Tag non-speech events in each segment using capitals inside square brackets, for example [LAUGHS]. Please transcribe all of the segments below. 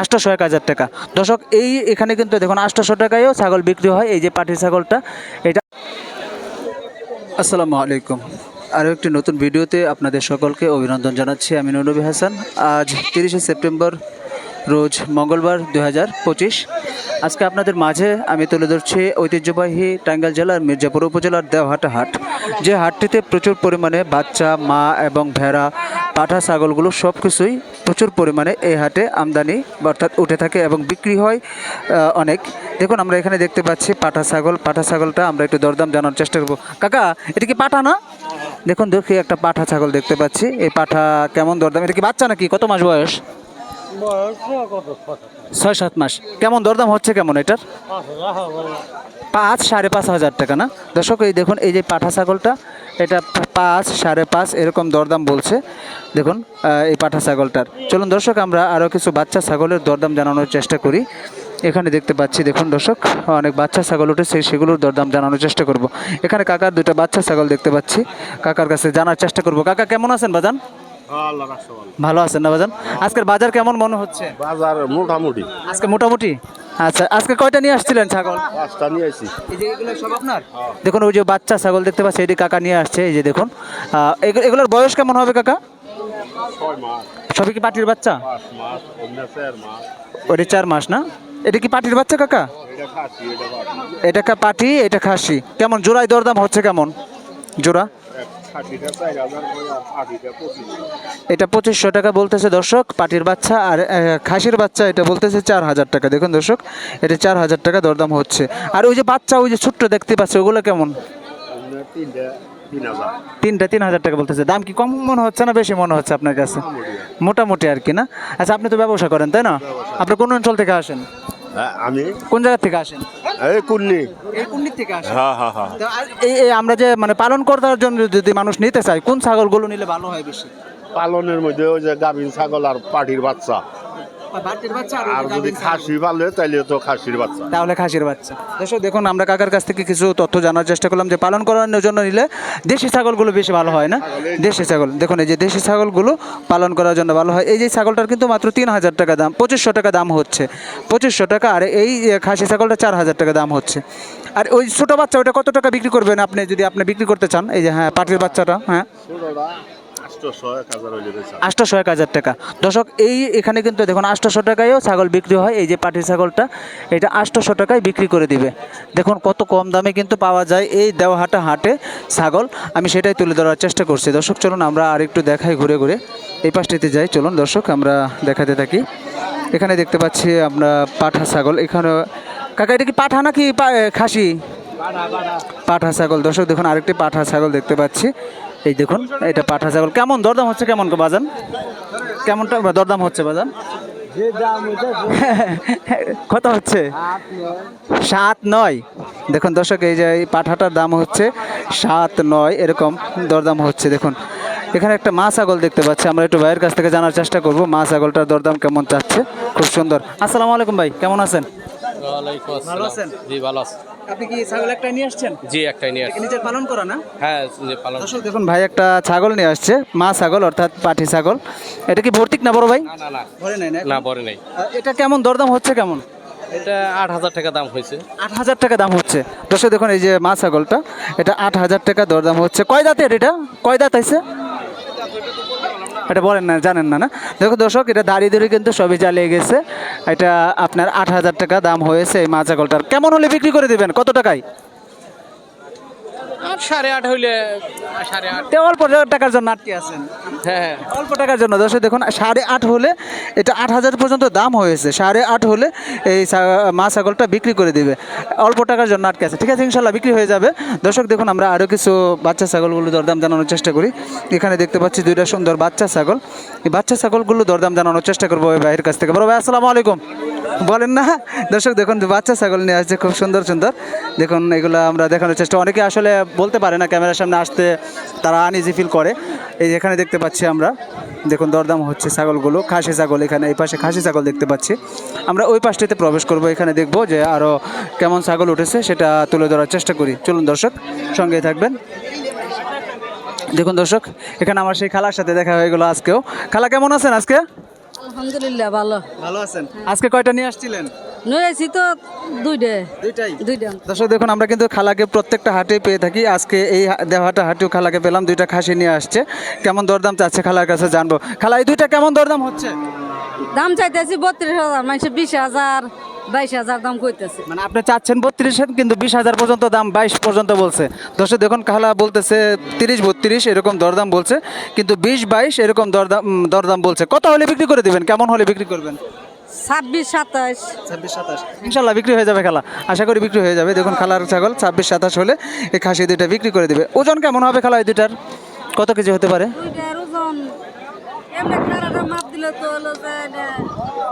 আটশোশো এক হাজার টাকা। দর্শক, এই এখানে কিন্তু দেখুন আটশোশো টাকায়ও ছাগল বিক্রি হয়, এই যে পাটি ছাগলটা, এটা আসসালামু আলাইকুম। আরও একটি নতুন ভিডিওতে আপনাদের সকলকে অভিনন্দন জানাচ্ছি। আমি নবী হাসান। আজ তিরিশে সেপ্টেম্বর, রোজ মঙ্গলবার দু হাজার পঁচিশ। আজকে আপনাদের মাঝে আমি তুলে ধরছি ঐতিহ্যবাহী টাঙ্গাইল জেলার মির্জাপুর উপজেলার দেওহাটা হাট। যে হাটটিতে প্রচুর পরিমাণে বাচ্চা, মা এবং ভেড়া পাঠা ছাগলগুলো সব কিছুই প্রচুর পরিমাণে এই হাটে আমদানি অর্থাৎ উঠে থাকে এবং বিক্রি হয় অনেক। দেখুন, আমরা এখানে দেখতে পাচ্ছি পাঠা ছাগল। পাঠা ছাগলটা আমরা একটু দরদাম জানার চেষ্টা করব। কাকা, এটা কি পাঠা না? দেখুন, দেখি একটা পাঠা ছাগল দেখতে পাচ্ছি। এই পাঠা কেমন দরদাম? এটা কি বাচ্চা নাকি? কত মাস বয়স? ছয় সাত মাস। কেমন দরদাম হচ্ছে কেমন এটার? পাঁচ সাড়ে পাঁচ হাজার টাকা না? দর্শক এই দেখুন এই যে পাঠা ছাগলটা এটা পাঁচ সাড়ে পাঁচ এরকম দরদাম বলছে। দেখুন এই পাঠা ছাগলটার। চলুন দর্শক আমরা আরও কিছু বাচ্চা ছাগলের দরদাম জানানোর চেষ্টা করি। এখানে দেখতে পাচ্ছি দেখুন দর্শক অনেক বাচ্চা ছাগল উঠেছে সেগুলোর দরদাম জানানোর চেষ্টা করব। এখানে কাকার দুটো বাচ্চা ছাগল দেখতে পাচ্ছি। কাকার কাছে জানার চেষ্টা করব। কাকা কেমন আছেন বাজান? ভালো। আছেন না বাজান? আজকের বাজার কেমন মনে হচ্ছে? বাজার মোটামুটি। আজকে মোটামুটি? আচ্ছা আজকে কয়টা নিয়ে আসছিলেন ছাগল? পাঁচটা নিয়ে আসি এই যে এগুলো সব আপনার? দেখুন ওই যে বাচ্চা ছাগল দেখতে পাচ্ছি এটি কাকা নিয়ে আসছে এই যে দেখুন। এগুলো- এগুলোর বয়স কেমন হবে কাকা? ছয় মাস। সবই কি পাটির বাচ্চা? পাঁচ মাস অন্য চার মাস। ওটি চার মাস না? এটা কি পাটির বাচ্চা কাকা? এটা খাসি এটা এটা কা পাটি এটা খাসি। কেমন জোড়ায় দরদাম হচ্ছে কেমন? জোড়া? এটা পঁচিশশো টাকা বলতেছে দর্শক পাটির বাচ্চা আর খাসির বাচ্চা এটা বলতেছে চার হাজার টাকা। দেখুন দর্শক এটা চার হাজার টাকা দরদাম হচ্ছে। আর ওই যে বাচ্চা ওই যে ছোট্ট দেখতে পাচ্ছি ওগুলো কেমন? তিনটা তিন হাজার। টাকা বলতেছে। দাম কি কম মনে হচ্ছে না বেশি মনে হচ্ছে আপনার কাছে? মোটামুটি। আর কি না? আচ্ছা আপনি তো ব্যবসা করেন তাই না? আপনি কোন অঞ্চল থেকে আসেন? আমি? কোন জায়গা থেকে আসেন? এই কুন্নি। এই কুন্ডির থেকে আসেন? হ্যাঁ হ্যাঁ হ্যাঁ। তো আর এই এই আমরা যে মানে পালন করার জন্য যদি মানুষ নিতে চায় কোন ছাগলগুলো নিলে ভালো হয় বেশি? পালনের মধ্যে ওই যে গাভিন ছাগল আর পাটির বাচ্চা। বাটির বাচ্চা আর যদি খাসি পালে তাইলে তো খাসির বাচ্চা। তাহলে খাসির বাচ্চা। দর্শক দেখুন আমরা কাকার কাছ থেকে কিছু তথ্য জানার চেষ্টা করলাম যে পালন করানোর জন্য নিলে দেশি ছাগলগুলো বেশি ভালো হয় না? দেশি ছাগল দেখুন এই যে দেশি ছাগলগুলো পালন করার জন্য ভালো হয়। এই যে ছাগলটার কিন্তু মাত্র তিন হাজার টাকা দাম পঁচিশশো টাকা দাম হচ্ছে। পঁচিশশো টাকা আর এই খাসি ছাগলটা চার হাজার টাকা দাম হচ্ছে। আর ওই ছোটো বাচ্চা ওটা কত টাকা বিক্রি করবেন আপনি যদি আপনি বিক্রি করতে চান? এই যে হ্যাঁ পাটির বাচ্চাটা হ্যাঁ। আটশোশো এক হাজার টাকা। দর্শক এই এখানে কিন্তু দেখুন আটশোশো টাকায়ও ছাগল বিক্রি হয় এই যে পাটির ছাগলটা এটা আটশোশো টাকায় বিক্রি করে দিবে। দেখুন কত কম দামে কিন্তু পাওয়া যায় এই দেওয়াহাটা হাটে ছাগল। আমি সেটাই তুলে ধরার চেষ্টা করছি। দর্শক চলুন আমরা আরেকটু দেখাই ঘুরে ঘুরে। এই পাশটিতে যাই চলুন দর্শক আমরা দেখাতে থাকি। এখানে দেখতে পাচ্ছি আমরা পাঠা ছাগল। এখানে কাকা এটা কি পাঠা নাকি পা- খাসি? পাঠা ছাগল। দর্শক দেখুন আরেকটি পাঠা ছাগল দেখতে পাচ্ছি। এই দেখুন এটা পাঠা ছাগল। কেমন দরদাম হচ্ছে কেমন বাজান? কেমনটা দরদাম হচ্ছে বাজান? [LAUGHS] কত হচ্ছে? সাত নয়। দেখুন দর্শক এই যে এই পাঠাটার দাম হচ্ছে সাত নয় এরকম দরদাম হচ্ছে। দেখুন এখানে একটা মা ছাগল দেখতে পাচ্ছি। আমরা একটু ভাইয়ের কাছ থেকে জানার চেষ্টা করব মা ছাগলটার দরদাম কেমন চাচ্ছে। খুব সুন্দর। আসসালামু আলাইকুম ভাই কেমন আছেন? ভালো আছেন? জি ভালো আছি। আপনি কি ছাগল একটা নিয়ে আসছেন? জি একটাই নিয়ে আসছি। নিজের পালন করা না? হ্যাঁ জি পালন দর্শক দেখুন ভাই একটা ছাগল নিয়ে আসছে মা ছাগল অর্থাৎ পাঠি ছাগল। এটা কি ভর্তিক না বড় ভাই? না না না। ভরে নাই না না পরে নেই। এটা কেমন দরদাম হচ্ছে কেমন? এটা আট হাজার টাকা দাম হয়েছে। আট হাজার টাকা দাম হচ্ছে। দর্শক দেখুন এই যে মা ছাগলটা এটা আট হাজার টাকা দরদাম হচ্ছে। কয় দাঁতের এটা? কয় দাঁত আছে এটা বলেন না, জানেন না না? দেখো দর্শক, এটা দাঁড়িয়ে ধরে কিন্তু সবই চালিয়ে গেছে। এটা আপনার আট হাজার টাকা দাম হয়েছে এই মাছ কেমন হলে বিক্রি করে দেবেন? কত টাকায়? সাড়ে আট হইলে সাড়ে আট। তে অল্প টাকার জন্য আটকে আছেন। হ্যাঁ। অল্প টাকার জন্য। দর্শক দেখুন সাড়ে আট হলে এটা আট হাজার পর্যন্ত দাম হয়েছে। সাড়ে আট হলে এই মা ছাগলটা বিক্রি করে দিবে। অল্প টাকার জন্য আটকে আছে। ঠিক আছে ইনশাল্লাহ বিক্রি হয়ে যাবে। দর্শক দেখুন আমরা আরও কিছু বাচ্চা ছাগলগুলো দরদাম জানানোর চেষ্টা করি। এখানে দেখতে পাচ্ছি দুইটা সুন্দর বাচ্চা ছাগল। এই বাচ্চা ছাগলগুলো দরদাম জানানোর চেষ্টা করব ভাইয়ের কাছ থেকে। বড় ভাই আসসালামু আলাইকুম। বলেন না। দর্শক, দেখুন, বাচ্চা ছাগল নিয়ে আসছে, খুব সুন্দর সুন্দর। দেখুন, এগুলো আমরা দেখানোর চেষ্টা অনেকে আসলে বলতে পারে না ক্যামেরার সামনে আসতে, তারা আনইজি ফিল করে। এই এখানে দেখতে পাচ্ছি আমরা, দেখুন, দরদাম হচ্ছে ছাগলগুলো, খাসি ছাগল এখানে, এই পাশে খাসি ছাগল দেখতে পাচ্ছি। আমরা ওই পাশটিতে প্রবেশ করব, এখানে দেখব যে আরও কেমন ছাগল উঠেছে, সেটা তুলে ধরার চেষ্টা করি। চলুন, দর্শক, সঙ্গেই থাকবেন। দেখুন, দর্শক, এখানে আমার সেই খালার সাথে দেখা হয়ে গেলো আজকেও। খালা, কেমন আছেন আজকে? আলহামদুলিল্লাহ ভালো। ভালো আছেন? আজকে কয়টা নিয়ে আসছিলেন? নিয়েছি তো দুইটা। দুইটাই? দুইটা। দর্শক দেখুন আমরা কিন্তু খালাকে প্রত্যেকটা হাটে পেয়ে থাকি। আজকে এই দেওয়াটা হাটেও খালাকে পেলাম দুইটা খাসি নিয়ে আসছে। কেমন দরদাম চাচ্ছে খালার কাছে জানব। খালা এই দুইটা কেমন দরদাম হচ্ছে? দাম চাইতেছি বত্রিশ হাজার মানে বিশ হাজার। বাইশ হাজার দাম কইতেছে। মানে আপনি চাচ্ছেন বত্রিশের কিন্তু বিশ হাজার পর্যন্ত দাম বাইশ পর্যন্ত বলছে। দর্শক দেখুন খালা বলতেছে তিরিশ বত্রিশ এরকম দরদাম বলছে কিন্তু বিশ বাইশ এরকম দরদাম দরদাম বলছে। কত হলে বিক্রি করে দিবেন? কেমন হলে বিক্রি করবেন? ছাব্বিশ সাতাশ। ছাব্বিশ সাতাশ। ইনশাল্লাহ বিক্রি হয়ে যাবে খালা। আশা করি বিক্রি হয়ে যাবে। দেখুন খালার ছাগল ছাব্বিশ সাতাশ হলে এই খাসি দুইটা বিক্রি করে দিবে। ওজন কেমন হবে খালা এই দুইটার? কত কেজি হতে পারে? ওজন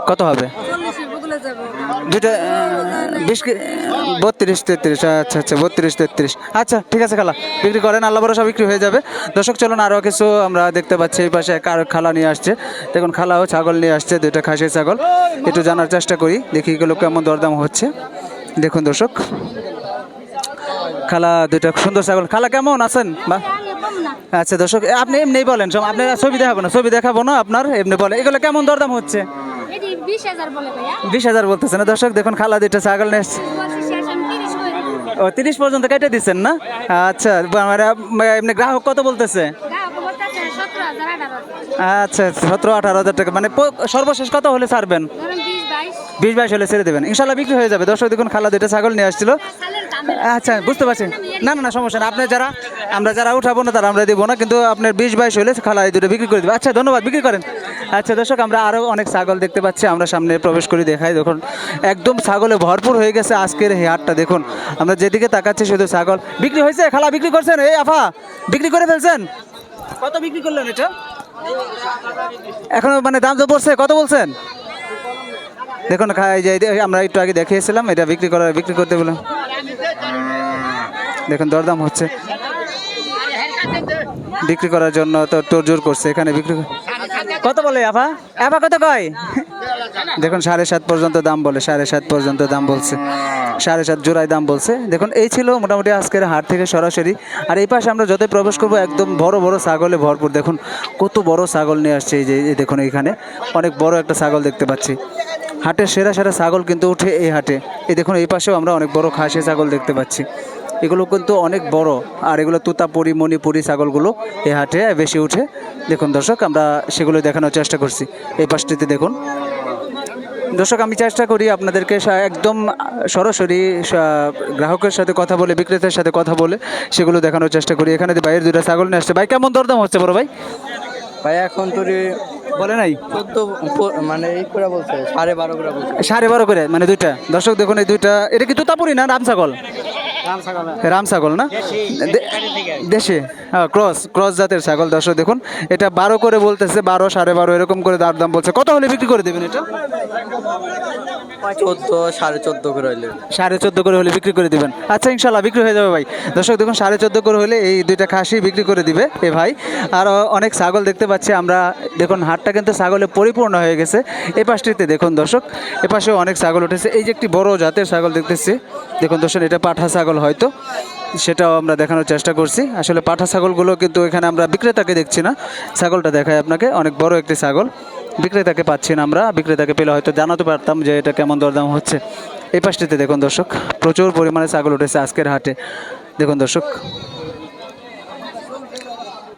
কত হবে? দুইটা বিশ বত্রিশ, তেত্রিশ আচ্ছা আচ্ছা বত্রিশ, তেত্রিশ। আচ্ছা ঠিক আছে খালা, বিক্রি করেন, আল্লাহ ভরসা বিক্রি হয়ে যাবে। দর্শক, চলুন আরও কিছু আমরা দেখতে পাচ্ছি, এই পাশে কার খালা নিয়ে আসছে। দেখুন, খালাও ছাগল নিয়ে আসছে, দুইটা খাসির ছাগল। একটু জানার চেষ্টা করি, দেখি এগুলো কেমন দরদাম হচ্ছে। দেখুন, দর্শক, খালা দুইটা সুন্দর ছাগল। খালা, কেমন আছেন? বা আচ্ছা দর্শক আপনি এমনি বলেন আপনি ছবি দেখাবো না, ছবি দেখাবো না আপনার, এমনি বলেন এগুলো কেমন দরদাম হচ্ছে? বিশ হাজার বলতেছে না। দর্শক দেখুন খালা দুইটা ছাগল দেবো ও তিরিশ পর্যন্ত কেটে দিচ্ছেন না? আচ্ছা মানে এমনি গ্রাহক কত বলতেছে? হাজার আচ্ছা সতেরো আঠারো হাজার টাকা। মানে সর্বশেষ কত হলে ছাড়বেন? বিশ বাইশ। হলে ছেড়ে দেবেন। ইনশাল্লাহ বিক্রি হয়ে যাবে। দর্শক দেখুন খালা দুইটা ছাগল নিয়ে আসছিল। আচ্ছা বুঝতে পারছি। না না না সমস্যা না। আপনি যারা আমরা যারা উঠাবো না তারা আমরা দিব না। কিন্তু আপনার বিশ বাইশ হলে খালা এই দুটো বিক্রি করে দেবে। আচ্ছা ধন্যবাদ। বিক্রি করেন। আচ্ছা দর্শক, আমরা আরও অনেক ছাগল দেখতে পাচ্ছি। আমরা সামনে প্রবেশ করি, দেখাই। দেখুন, একদম ছাগলে ভরপুর হয়ে গেছে আজকের হাটটা। দেখুন, আমরা যেদিকে তাকাচ্ছি, শুধু ছাগল। বিক্রি হয়েছে? খালা, বিক্রি করছেন? এই আফা, বিক্রি করে ফেলছেন? কত বিক্রি করলেন এটা? এখনও মানে দাম তো পড়ছে, কত বলছেন? দেখুন আমরা একটু আগে দেখিয়েছিলাম, এটা বিক্রি করা, বিক্রি করতে বললাম দেখুন, দরদাম হচ্ছে। বিক্রি করার জন্য তো তোর জোর করছে, এখানে বিক্রি কর- কত বলে, আফা? আফা কত কয়? দেখুন, সাড়ে সাত পর্যন্ত দাম বলে, সাড়ে সাত পর্যন্ত দাম বলছে। সাড়ে সাত জোড়ায় দাম বলছে। দেখুন, এই ছিল মোটামুটি আজকের হাট থেকে সরাসরি। আর এই পাশে আমরা যতই প্রবেশ করব, একদম বড় বড় ছাগলে ভরপুর। দেখুন, কত বড় ছাগল নিয়ে আসছে এই যে দেখুন এখানে অনেক বড় একটা ছাগল দেখতে পাচ্ছি। হাটের সেরা সেরা ছাগল কিন্তু উঠে এই হাটে। এই দেখুন, এই পাশেও আমরা অনেক বড় খাসি ছাগল দেখতে পাচ্ছি। এগুলো কিন্তু অনেক বড়। আর এগুলো তুতাপুরি মণিপুরি ছাগলগুলো এই হাটে বেশি উঠে। দেখুন দর্শক আমরা সেগুলো দেখানোর চেষ্টা করছি। এই পাশটিতে দেখুন। দর্শক আমি চেষ্টা করি আপনাদেরকে একদম সরাসরি গ্রাহকের সাথে কথা বলে বিক্রেতার সাথে কথা বলে সেগুলো দেখানোর চেষ্টা করি। এখানে বাইরের দুটা ছাগল নিয়ে আসছে ভাই কেমন দরদাম হচ্ছে বড় ভাই? ভাই এখন তোর বলে নাই? চোদ্দ মানে এই করে বলছে সাড়ে বারো করে বলছে। সাড়ে বারো করে মানে দুইটা। দর্শক দেখুন এই দুইটা। এটা কি তুতাপুরি না রাম ছাগল? রাম ছাগল না? দেশি। হ্যাঁ ক্রস ক্রস জাতের ছাগল, দর্শক দেখুন। এটা বারো করে বলতেছে, বারো, সাড়ে বারো, এরকম করে দার দাম বলছে। কত হলে বিক্রি করে দেবেন এটা? চোদ্দ, সাড়ে চোদ্দ করে হইলে। সাড়ে চোদ্দ করে হলে বিক্রি করে দিবেন। আচ্ছা ইনশাল্লাহ বিক্রি হয়ে যাবে ভাই। দর্শক, দেখুন, সাড়ে চোদ্দ করে হলে এই দুইটা খাসি বিক্রি করে দিবে এ ভাই। আর অনেক ছাগল দেখতে পাচ্ছি আমরা। দেখুন, হাটটা কিন্তু ছাগলে পরিপূর্ণ হয়ে গেছে। এই পাশটিতে দেখুন, দর্শক, এ পাশেও অনেক ছাগল উঠেছে। এই যে একটি বড় জাতের ছাগল দেখতেছি। দেখুন, দর্শক, এটা পাঠা ছাগল হয়তো। সেটাও আমরা দেখানোর চেষ্টা করছি। আসলে পাঠা ছাগলগুলো কিন্তু এখানে আমরা বিক্রেতাকে দেখছি না। ছাগলটা দেখায় আপনাকে। অনেক বড় একটি ছাগল। বিক্রেতাকে পাচ্ছি না আমরা। বিক্রেতাকে পেলে হয়তো জানাতে পারতাম যে এটা কেমন দরদাম হচ্ছে। এই পাশটিতে দেখুন দর্শক, প্রচুর পরিমাণে ছাগল উঠেছে আজকের হাটে। দেখুন দর্শক,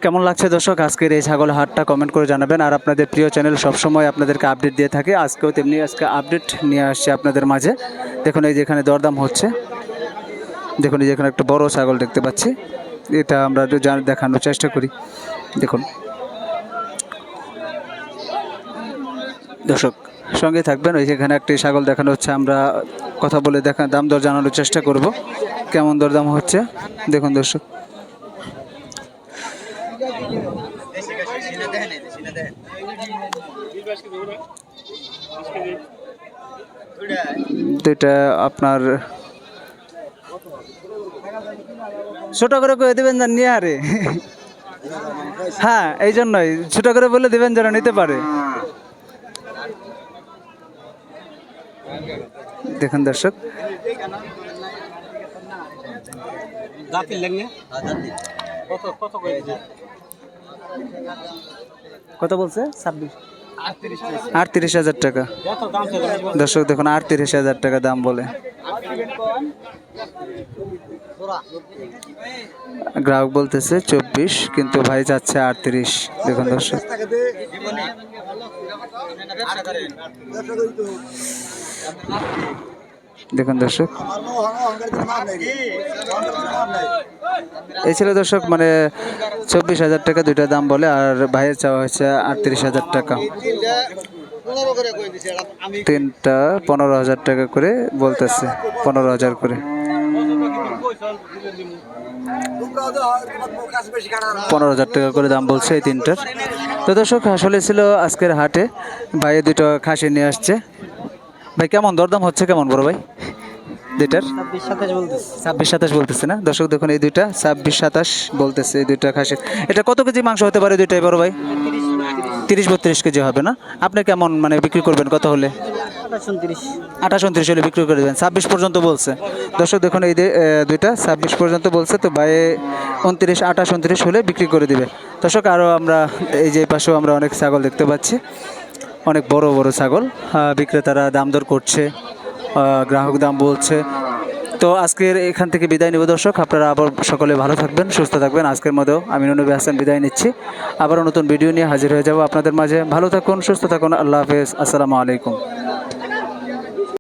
কেমন লাগছে দর্শক আজকের এই ছাগল হাটটা? কমেন্ট করে জানাবেন। আর আপনাদের প্রিয় চ্যানেল সবসময় আপনাদেরকে আপডেট দিয়ে থাকে। আজকেও তেমনি আজকে আপডেট নিয়ে আসছে আপনাদের মাঝে। দেখুন এই যে এখানে দরদাম হচ্ছে। দেখুন এই যে এখানে একটা বড় ছাগল দেখতে পাচ্ছি। এটা আমরা দেখানোর চেষ্টা করি। দেখুন। দর্শক, সঙ্গে থাকবেন। ওই যেখানে একটি ছাগল দেখানো হচ্ছে, আমরা কথা বলে দেখা, দাম দর জানানোর চেষ্টা করব। কেমন দরদাম হচ্ছে? দেখুন দর্শক। দুইটা আপনার ছোট করে করে দেবেন যেন নিয়ে আরে। হ্যাঁ এই জন্যই। ছোট করে বলে দেবেন যেন নিতে পারে। দেখুন দর্শক। কত বলছে? ছাব্বিশ। আটত্রিশ হাজার। টাকা। দর্শক দেখুন আটত্রিশ হাজার টাকা দাম বলে। গ্রাহক বলতেছে চব্বিশ কিন্তু ভাই যাচ্ছে আটত্রিশ। দেখুন দর্শক। দেখুন দর্শক। এই ছিল দর্শক মানে চব্বিশ হাজার টাকা দুইটা দাম বলে, আর ভাইয়ের চাওয়া হচ্ছে আটত্রিশ হাজার টাকা। তিনটা পনেরো হাজার টাকা করে বলতেছে, পনেরো হাজার করে। পনেরো হাজার টাকা করে দাম বলছে এই তিনটার। তো দর্শক, আসলে ছিল আজকের হাটে। ভাই দুটো খাসি নিয়ে আসছে। ভাই কেমন? দরদাম হচ্ছে কেমন বড় ভাই? দুইটার? ছাব্বিশ সাতাশ বলতেছে। না? দর্শক দেখুন এই দুইটা ছাব্বিশ সাতাশ বলতেছে এই দুইটা খাসির। এটা কত কেজি মাংস হতে পারে দুইটাই বড় ভাই? তিরিশ বত্রিশ। কেজি হবে না? আপনি কেমন মানে বিক্রি করবেন? কত হলে? আঠাশ উনত্রিশ। হলে বিক্রি করে দেবেন। ছাব্বিশ পর্যন্ত বলছে। দর্শক দেখুন এই দুইটা ছাব্বিশ পর্যন্ত বলছে তো ভাই উনত্রিশ আঠাশ উনত্রিশ হলে বিক্রি করে দিবে। দর্শক আরও আমরা এই যে পাশেও আমরা অনেক ছাগল দেখতে পাচ্ছি। অনেক বড় বড় ছাগল বিক্রেতারা দাম দর করছে গ্রাহক দাম বলছে। তো আজকের এখান থেকে বিদায় নেব দর্শক, আপনারা আবার সকলে ভালো থাকবেন, সুস্থ থাকবেন। আজকের মতো আমি নবী হাসান বিদায় নিচ্ছি। আবারও নতুন ভিডিও নিয়ে হাজির হয়ে যাব আপনাদের মাঝে। ভালো থাকুন, সুস্থ থাকুন, আল্লাহ হাফেজ। আসসালামু আলাইকুম।